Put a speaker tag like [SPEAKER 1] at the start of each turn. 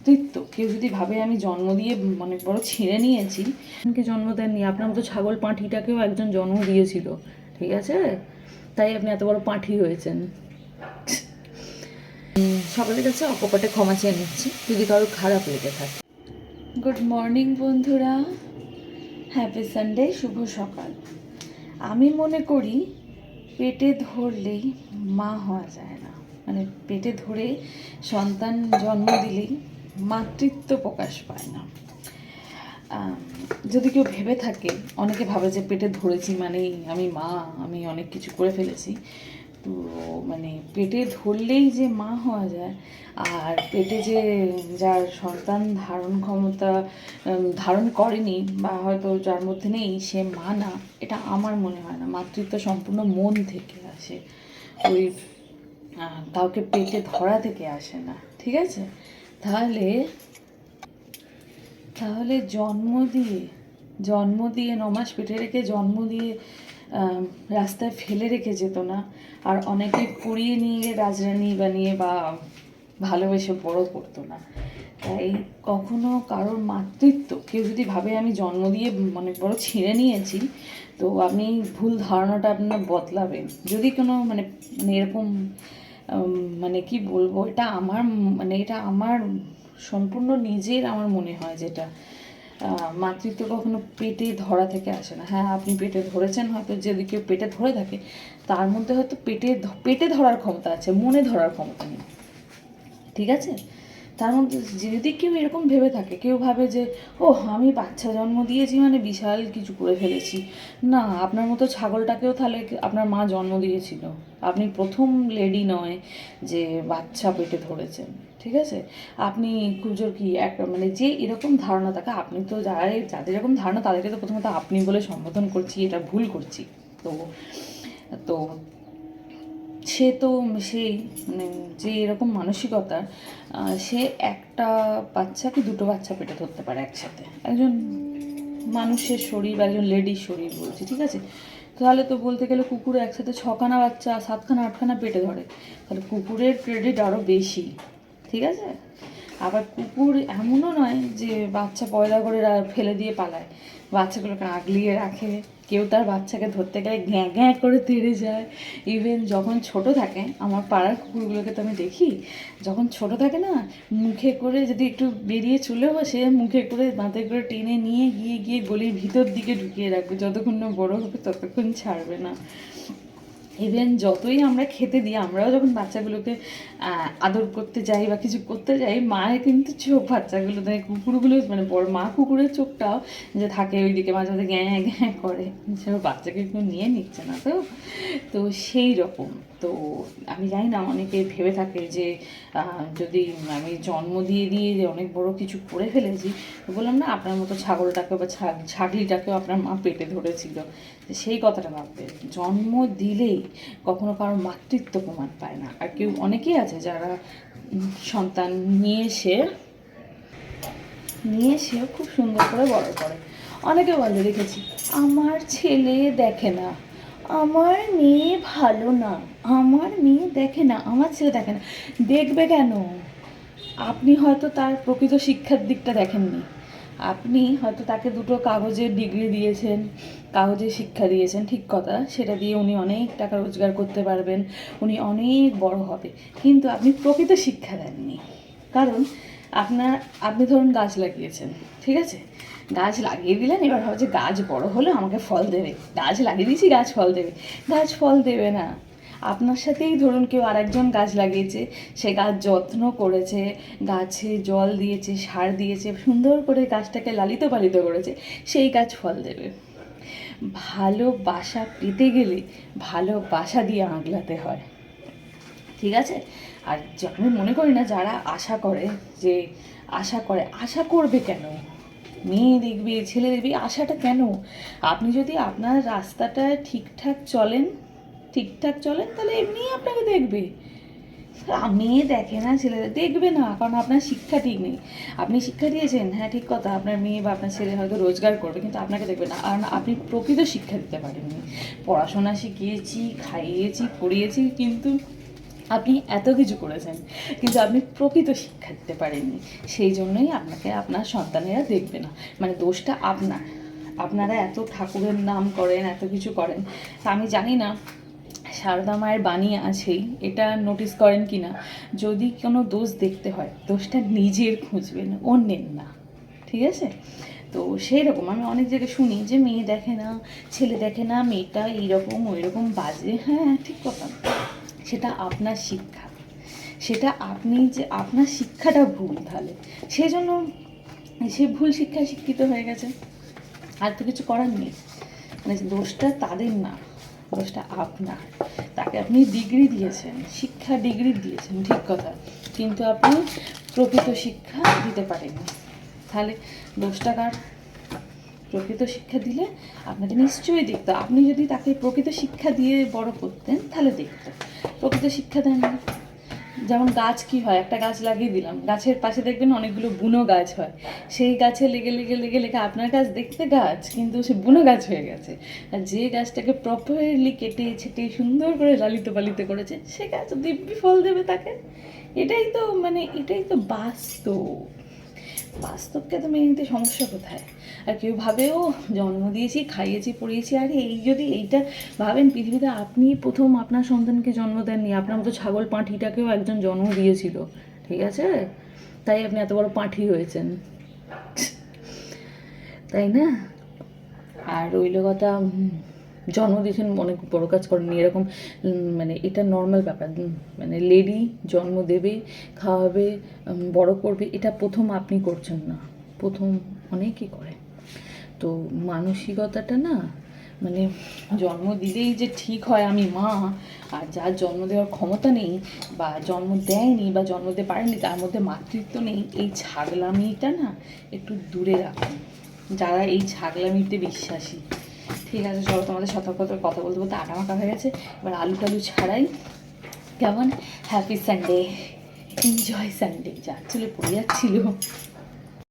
[SPEAKER 1] মাতৃত্ব কেউ যদি ভাবে আমি জন্ম দিয়ে অনেক বড় ছিঁড়ে নিয়েছি, আমাকে জন্ম দেননি, আপনার মতো ছাগল পাঁঠিটাকেও একজন জন্ম দিয়েছিল, ঠিক আছে? তাই আপনি এত বড় পাঁঠি হয়েছেন। সকলের কাছে অকপটে ক্ষমা চেয়ে নিচ্ছি, যদি কারও খারাপ লেগে থাকে। গুড মর্নিং বন্ধুরা, হ্যাপি সানডে, শুভ সকাল। আমি মনে করি পেটে ধরলেই মা হওয়া যায় না। মানে পেটে ধরে সন্তান জন্ম দিলেই মাতৃত্ব প্রকাশ পায় না। যদি কেউ ভেবে থাকে, অনেকে ভাবে যে পেটে ধরেছি মানেই আমি মা, আমি অনেক কিছু করে ফেলেছি। তো মানে পেটে ধরলেই যে মা হওয়া যায়, আর পেটে যে যার সন্তান ধারণ ক্ষমতা ধারণ করেনি বা হয়তো যার মধ্যে নেই, সে মা না, এটা আমার মনে হয় না। মাতৃত্ব সম্পূর্ণ মন থেকে আসে। ওই কাউকে পেটে ধরা থেকে আসে না। ঠিক আছে? তাহলে তাহলে জন্ম দিয়ে জন্ম দিয়ে নমাস পেটে রেখে জন্ম দিয়ে রাস্তায় ফেলে রেখে যেত না। আর অনেকে পুড়িয়ে নিয়ে গিয়ে রাজরানী বানিয়ে বা ভালোবেসে বড় করতো না। তাই কখনো কারোর মাতৃত্ব, কেউ যদি ভাবে আমি জন্ম দিয়ে অনেক বড় ছিঁড়ে নিয়েছি, তো আপনি ভুল ধারণাটা আপনার বদলাবেন। যদি কোনো মানে মানে এরকম মানে কি বলব, এটা আমার মানে এটা আমার সম্পূর্ণ নিজের আমার মনে হয় যেটা। মাতৃত্ব কখনো পেটে ধরা থেকে আসে না। হ্যাঁ আপনি পেটে ধরেছেন হয়তো, যদি কেউ পেটে ধরে থাকে, তার মধ্যে হয়তো পেটে পেটে ধরার ক্ষমতা আছে, মনে ধরার ক্ষমতা নেই। ঠিক আছে? তার মধ্যে যদি কেউ এরকম ভেবে থাকে, কেউ ভাবে যে ও আমি বাচ্চা জন্ম দিয়েছি মানে বিশাল কিছু করে ফেলেছি। না, আপনার মতো ছাগলটাকেও তাহলে আপনার মা জন্ম দিয়েছিল? আপনি প্রথম লেডি নয় যে বাচ্চা পেটে ধরেছেন, ঠিক আছে? আপনি খুব জোর কি এক মানে যে এরকম ধারণা থাকে আপনি তো যারা যাদের এরকম ধারণা, তাদেরকে তো প্রথমত আপনি বলে সম্বোধন করছি, এটা ভুল করছি। তো তো সে তো সেই মানে যে এরকম মানসিকতার সে একটা বাচ্চা কি দুটো বাচ্চা পেটে ধরতে পারে একসাথে। একজন মানুষের শরীর বা একজন লেডির শরীর বলছি, ঠিক আছে? তাহলে তো বলতে গেলে কুকুর একসাথে ছখানা বাচ্চা, সাতখানা, আটখানা পেটে ধরে। তাহলে কুকুরের ক্রেডিট আরও বেশি, ঠিক আছে? আবার কুকুর এমনও নয় যে বাচ্চা পয়দা করে ফেলে দিয়ে পালায়। বাচ্চাগুলোকে আগলিয়ে রাখে। কেউ তার বাচ্চাকে ধরতে গেলে গ্যাঁ গ্যাঁ করে তেড়ে যায়। ইভেন যখন ছোট থাকে, আমার পাড়ার কুকুরগুলোকে তো আমি দেখি, যখন ছোট থাকে না, মুখে করে যদি একটু বেরিয়ে চলে বসে, মুখে করে দাঁতে করে টেনে নিয়ে গিয়ে গিয়ে গলির ভিতর দিকে ঢুকিয়ে রাখবে। যতক্ষণ না বড় হবে, ততক্ষণ ছাড়বে না। ইভেন যতই আমরা খেতে দিই, আমরাও যখন বাচ্চাগুলোকে আদর করতে যাই বা কিছু করতে যাই মায়ের কিন্তু চোখ বাচ্চাগুলো দেয়, কুকুরগুলো মানে বড় মা কুকুরের চোখটাও যে থাকে ওইদিকে মাঝে মাঝে গ্যাঁ গ্যাঁ করে। সে বাচ্চাকে একটু নিয়ে নিচ্ছে না তো। তো সেই রকম। তো আমি জানি না, অনেকে ভেবে থাকে যে যদি আমি জন্ম দিয়ে দিয়ে যে অনেক বড় কিছু করে ফেলেছি বললাম না, আপনার মতো ছাগলটাকে বা ছাগ- ছাগলিটাকেও আপনার মা পেটে ধরেছিল। সেই কথাটা ভাববে। জন্ম দিলেই কখনো কারোর মাতৃত্ব প্রমাণ পায় না। আর কেউ, অনেকেই আছে যারা সন্তান নিয়ে এসে, নিয়ে এসেও খুব সুন্দর করে বড় করে। অনেকে বলে, দেখেছি, আমার ছেলে দেখে না। আমার মেয়ে ভালো না। আমার মেয়ে দেখে না, আমার ছেলে দেখে না। দেখবে কেন? আপনি হয়তো তার প্রকৃত শিক্ষার দিকটা দেখেননি। আপনি হয়তো তাকে দুটো কাগজের ডিগ্রি দিয়েছেন, কাগজের শিক্ষা দিয়েছেন, ঠিক কথা। সেটা দিয়ে উনি অনেক টাকা রোজগার করতে পারবেন, উনি অনেক বড় হবে। কিন্তু আপনি প্রকৃত শিক্ষা দেননি। কারণ আপনার, আপনি ধরুন গাছ লাগিয়েছেন, ঠিক আছে? গাছ লাগিয়ে দিলেন, এবার ভাবছে গাছ বড় হলে আমাকে ফল দেবে। গাছ লাগিয়ে দিয়েছি, গাছ ফল দেবে। গাছ ফল দেবে না। আপনার সাথেই ধরুন কেউ আরেকজন গাছ লাগিয়েছে, সে গাছ যত্ন করেছে, গাছে জল দিয়েছে, সার দিয়েছে, সুন্দর করে গাছটাকে লালিত পালিত করেছে, সেই গাছ ফল দেবে। ভালোবাসা পেতে গেলে ভালোবাসা দিয়ে আগলাতে হয়। ঠিক আছে? আর আমি মনে করি না যারা আশা করে যে আশা করে, আশা করবে কেন? মেয়ে দেখবে, ছেলে দেখবে আশাটা কেন? আপনি যদি আপনার রাস্তাটা ঠিকঠাক চলেন ঠিকঠাক চলেন, তাহলে এমনিই আপনাকে দেখবে। মেয়ে দেখে না, ছেলে দেখবে না, কারণ আপনার শিক্ষা ঠিক নেই। আপনি শিক্ষা দিয়েছেন হ্যাঁ ঠিক কথা, আপনার মেয়ে বা আপনার ছেলে হয়তো রোজগার করবে, কিন্তু আপনাকে দেখবে না। আর আপনি প্রকৃত শিক্ষা দিতে পারেননি। পড়াশোনা শিখিয়েছি, খাইয়েছি, পড়িয়েছি, কিন্তু আপনি এত কিছু করেছেন, কিন্তু আপনি প্রকৃত শিক্ষা দিতে পারেননি। সেই জন্যই আপনাকে আপনার সন্তানেরা দেখবে না। মানে দোষটা আপনার। আপনারা এত ঠাকুরের নাম করেন, এত কিছু করেন। তা আমি জানি না, সারদা মায়ের বাণী আছেই এটা নোটিস করেন কি না যদি কোনো দোষ দেখতে হয়, দোষটা নিজের খুঁজবেন অন্যের না। ঠিক আছে? তো সেই রকম আমি অনেক জায়গায় শুনি যে, মেয়ে দেখে না, ছেলে দেখে না, মেয়েটা এইরকম ওই রকম বাজে হ্যাঁ ঠিক কথা। সেটা আপনার শিক্ষা। সেটা আপনি যে, আপনার শিক্ষাটা ভুল তাহলে। সেই জন্য সে ভুল শিক্ষায় শিক্ষিত হয়ে গেছে। আর তো কিছু করার নেই। মানে দোষটা তাদের না, দোষটা আপনার। তাকে আপনি ডিগ্রি দিয়েছেন, শিক্ষা ডিগ্রি দিয়েছেন, ঠিক কথা। কিন্তু আপনি প্রকৃত শিক্ষা দিতে পারেননি। তাহলে দোষটা কার? প্রকৃত শিক্ষা দিলে আপনাকে নিশ্চয়ই দেখতো আপনি যদি তাকে প্রকৃত শিক্ষা দিয়ে বড় করতেন, তাহলে দেখতো প্রকৃত শিক্ষা দেয় না। যেমন গাছ কি হয়? একটা গাছ লাগিয়ে দিলাম। গাছের পাশে দেখবেন অনেকগুলো বুনো গাছ হয়। সেই গাছে লেগে লেগে লেগে লেগে আপনার গাছ দেখতে গাছ, কিন্তু সে বুনো গাছ হয়ে গেছে। আর যে গাছটাকে প্রপারলি কেটে, ছেটে, সুন্দর করে লালিত পালিত করেছে, সে গাছ দিব্যি ফল দেবে তাকে। এটাই তো মানে এটাই তো বাস্তব। বাস্তবকে তো মেনে নিতে সমস্যা কোথায়? আর কেউ ভাবেও জন্ম দিয়েছি, খাইয়েছি, পড়িয়েছি, আরে এই যদি এইটা ভাবেন পৃথিবীতে আপনি প্রথম আপনার সন্তানকে জন্ম দেননি, আপনার মতো ছাগল পাঁঠিটাকেও একজন জন্ম দিয়েছিল, ঠিক আছে? তাই আপনি এত বড় পাঁঠি হয়েছেন। তাই না? আর রইল কথা জন্ম দিয়েছেন অনেক বড় কাজ করেননি। এরকম মানে এটা নর্মাল ব্যাপার। মানে লেডি জন্ম দেবে, খাওয়াবে বড় করবে, এটা প্রথম আপনি করছেন না। প্রথম অনেকেই করে। তো মানসিকতাটা না মানে জন্ম দিলেই যে ঠিক হয় আমি মা, আর যার জন্ম দেওয়ার ক্ষমতা নেই, বা জন্ম দেয়নি, বা জন্ম দিতে পারেনি, তার মধ্যে মাতৃত্ব নেই, এই ছাগলামিটা না একটু দূরে রাখুন। যারা এই ছাগলামিতে বিশ্বাসী ঠিক আছে, চলো তোমাদের সতর্কতার কথা বলতে বলতে আটা মাখা হয়ে গেছে। এবার আলু টালু ছাড়াই কেমন? হ্যাপি সানডে এনজয় সানডে যা চলে পড়ে যাচ্ছিল।